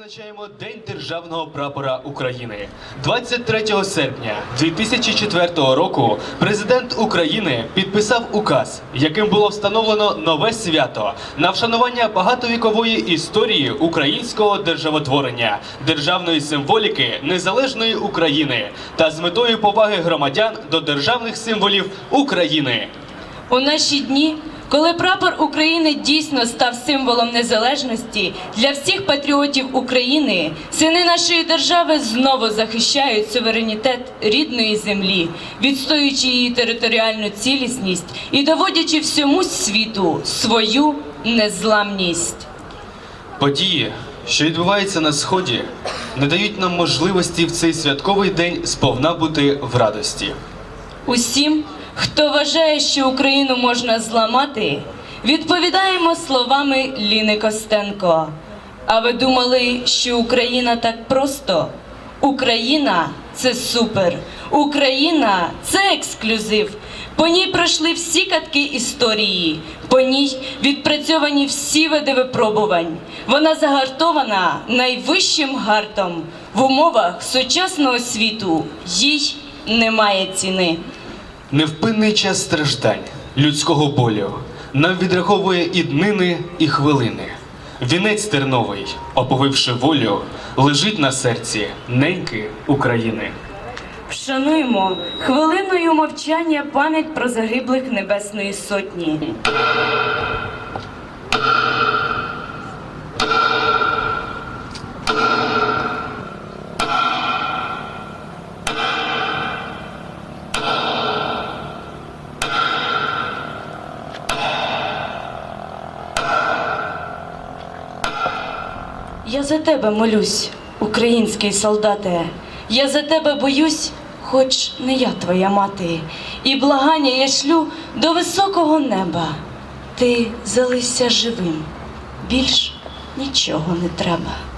відзначаємо День державного прапора України. 23 серпня 2004 року президент України підписав указ, яким було встановлено нове свято на вшанування багатовікової історії українського державотворення, державної символіки незалежної України та з метою поваги громадян до державних символів України. У наші дні, коли прапор України дійсно став символом незалежності для всіх патріотів України, сини нашої держави знову захищають суверенітет рідної землі, відстоюючи її територіальну цілісність і доводячи всьому світу свою незламність. Події, що відбуваються на сході, не дають нам можливості в цей святковий день сповна бути в радості. Усім, хто вважає, що Україну можна зламати, відповідаємо словами Ліни Костенко. А ви думали, що Україна так просто? Україна це супер. Україна це ексклюзив. По ній пройшли всі катки історії. По ній відпрацьовані всі види випробувань. Вона загартована найвищим гартом. В умовах сучасного світу їй немає ціни. Невпинний час страждань, людського болю нам відраховує і днини, і хвилини. Вінець терновий, оповивши волю, лежить на серці неньки України. Вшануємо хвилиною мовчання пам'ять про загиблих Небесної Сотні. За тебе молюсь, український солдате. Я за тебе боюсь, хоч не я твоя мати. І благання я шлю до високого неба. Ти залишся живим, більш нічого не треба.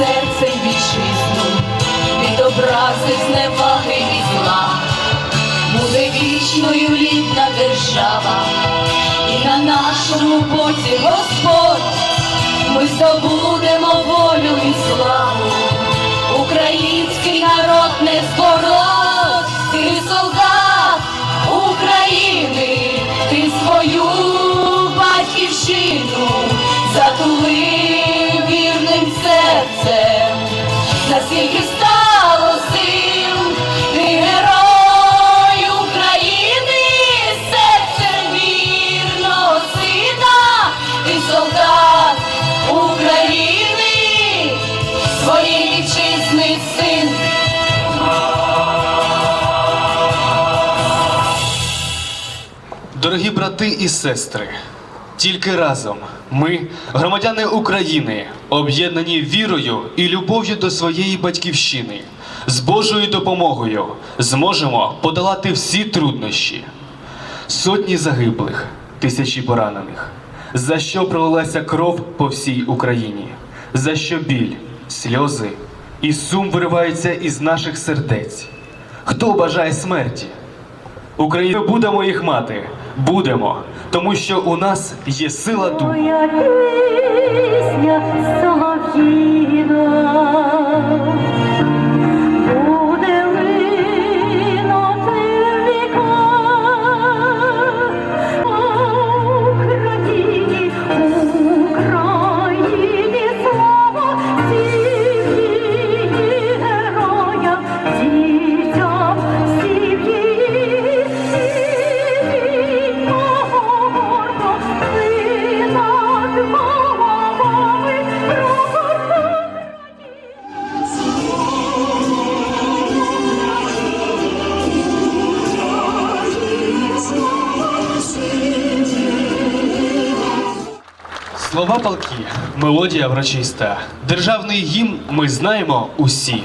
Й вітчизну, від образи зневаги і зла, буде вічною рідна держава, і на нашому боці Господь ми здобудемо волю і славу. Український народ не згород, Дорогі брати і сестри, тільки разом ми, громадяни України, об'єднані вірою і любов'ю до своєї батьківщини, з Божою допомогою зможемо подолати всі труднощі. Сотні загиблих, тисячі поранених, За що пролилася кров по всій Україні? За що біль, сльози і сум вириваються із наших сердець? Хто бажає смерті? Україна будемо їх мати, будемо, тому що у нас є сила духу. Моя пісня солов'їна Слова палки, мелодія врочиста, державний гімн ми знаємо усі.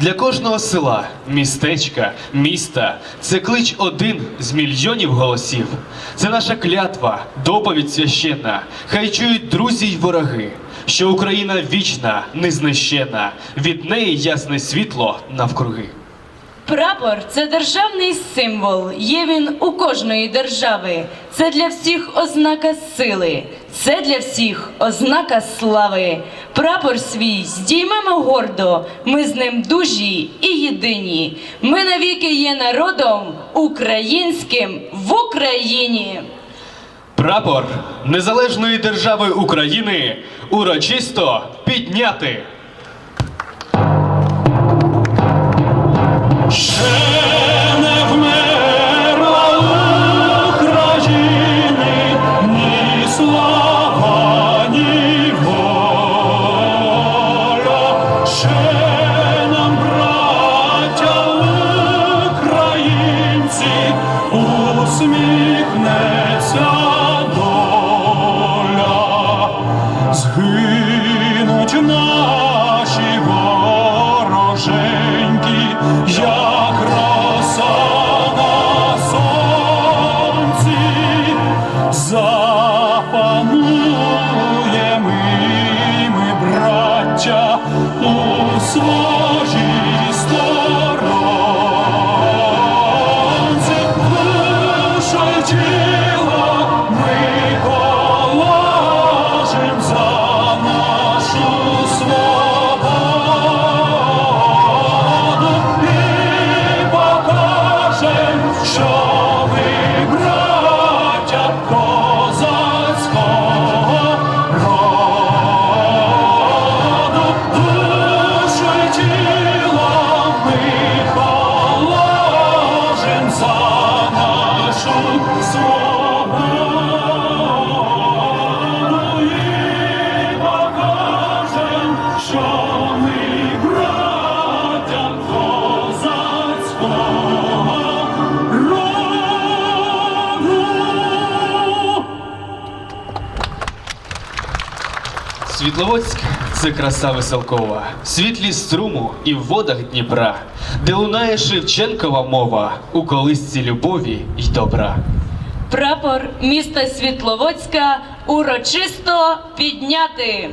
Для кожного села, містечка, міста це клич один з мільйонів голосів. Це наша клятва, доповідь священна. Хай чують друзі й вороги, що Україна вічна, незнищена, від неї ясне світло навкруги. Прапор це державний символ. Є він у кожної держави. Це для всіх ознака сили, це для всіх ознака слави. Прапор свій здіймемо гордо. Ми з ним дужі і єдині. Ми навіки є народом українським в Україні. Прапор незалежної держави України урочисто підняти. Світловодськ це краса веселкова, світлі струму і в водах Дніпра, де лунає Шевченкова мова у колисці любові й добра. Прапор міста Світловодська урочисто підняти.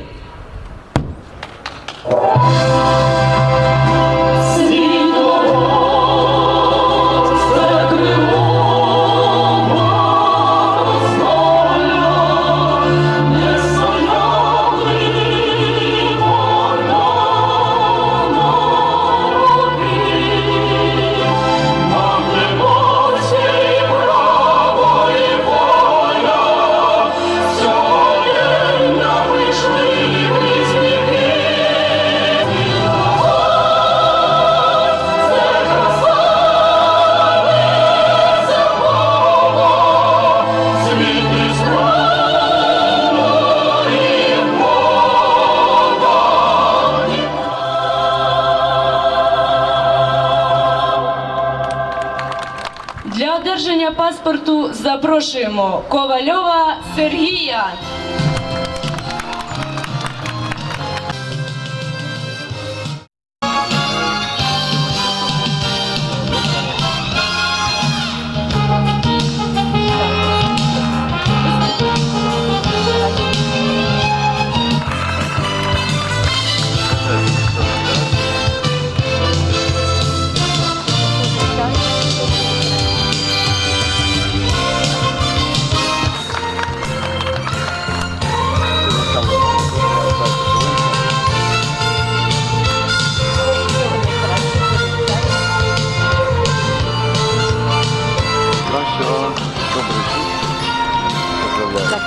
Для одержання паспорту запрошуємо Ковальова Сергія.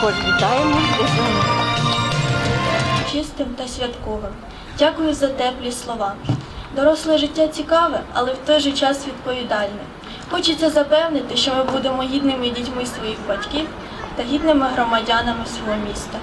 Тож вітаємо чистим та святковим. Дякую за теплі слова. Доросле життя цікаве, але в той же час відповідальне. Хочеться запевнити, що ми будемо гідними дітьми своїх батьків та гідними громадянами свого міста.